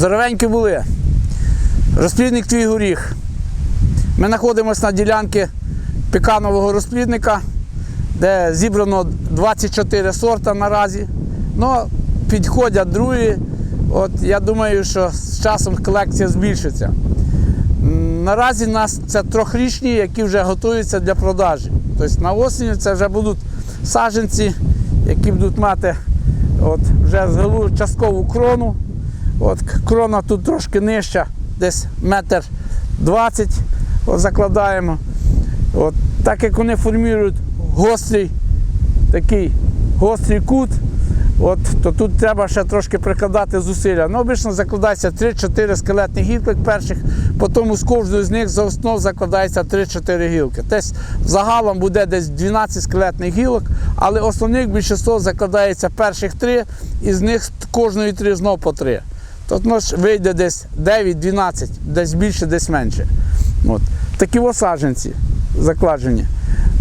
Здоровенькі були. Розплідник твій горіх. Ми знаходимося на ділянці піканового розплідника, де зібрано 24 сорта наразі. Ну, підходять другі. От я думаю, що з часом колекція збільшиться. Наразі у нас це трьохрічні, які вже готуються для продажі. Тобто на осінь це вже будуть саджанці, які будуть мати от, вже часткову крону. От, крона тут трошки нижча, десь метр двадцять от, закладаємо. От, так як вони формують гострий такий гострий кут, от, то тут треба ще трошки прикладати зусилля. Ну, обично закладається 3-4 скелетних гілки перших, потім з кожної з них за основу закладається 3-4 гілки. Тобто загалом буде десь 12 скелетних гілок, але основних більшість закладається перших три, і з них кожної три знов по Тобто ж вийде десь 9-12, десь більше, десь менше. От. Такі осадженці закладені.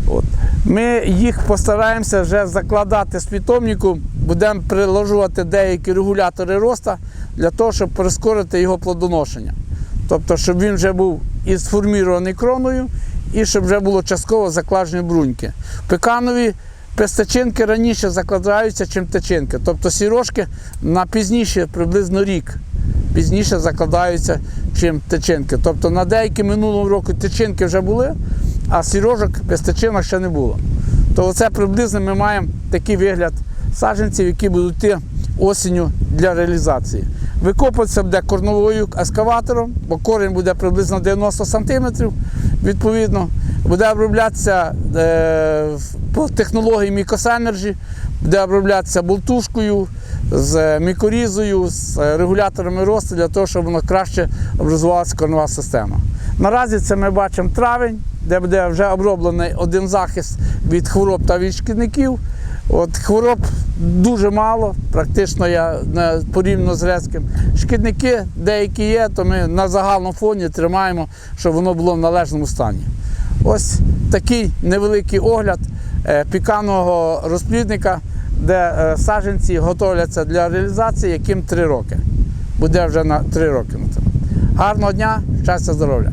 От. Ми їх постараємося вже закладати з питомнику, будемо приложувати деякі регулятори росту для того, щоб прискорити його плодоношення. Тобто, щоб він вже був і сформірований кроною, і щоб вже було частково закладені бруньки. Пеканові пестачинки раніше закладаються, ніж течинки. Тобто сірошки на пізніше, приблизно рік, пізніше закладаються, чим течинки. Тобто на деякі минулого року течинки вже були, а сірожок без ще не було. То оце приблизно ми маємо такий вигляд саджанців, які будуть йти осінню для реалізації. Викопуватися буде корновою ескаватором, бо корінь буде приблизно 90 см, відповідно. Буде оброблятися е, по технології Мікосенерджі, буде оброблятися болтушкою, з мікорізою, з е, регуляторами росту для того, щоб воно краще образувалася корнова система. Наразі це ми бачимо травень, де буде вже оброблений один захист від хвороб та від шкідників. От хвороб дуже мало, практично я не порівняно з Грецьким. Шкідники деякі є, то ми на загальному фоні тримаємо, щоб воно було в належному стані. Ось такий невеликий огляд е, піканого розплідника, де е, саджанці готовляться для реалізації, яким 3 роки. Буде вже на 3 роки. Гарного дня, щастя, здоров'я!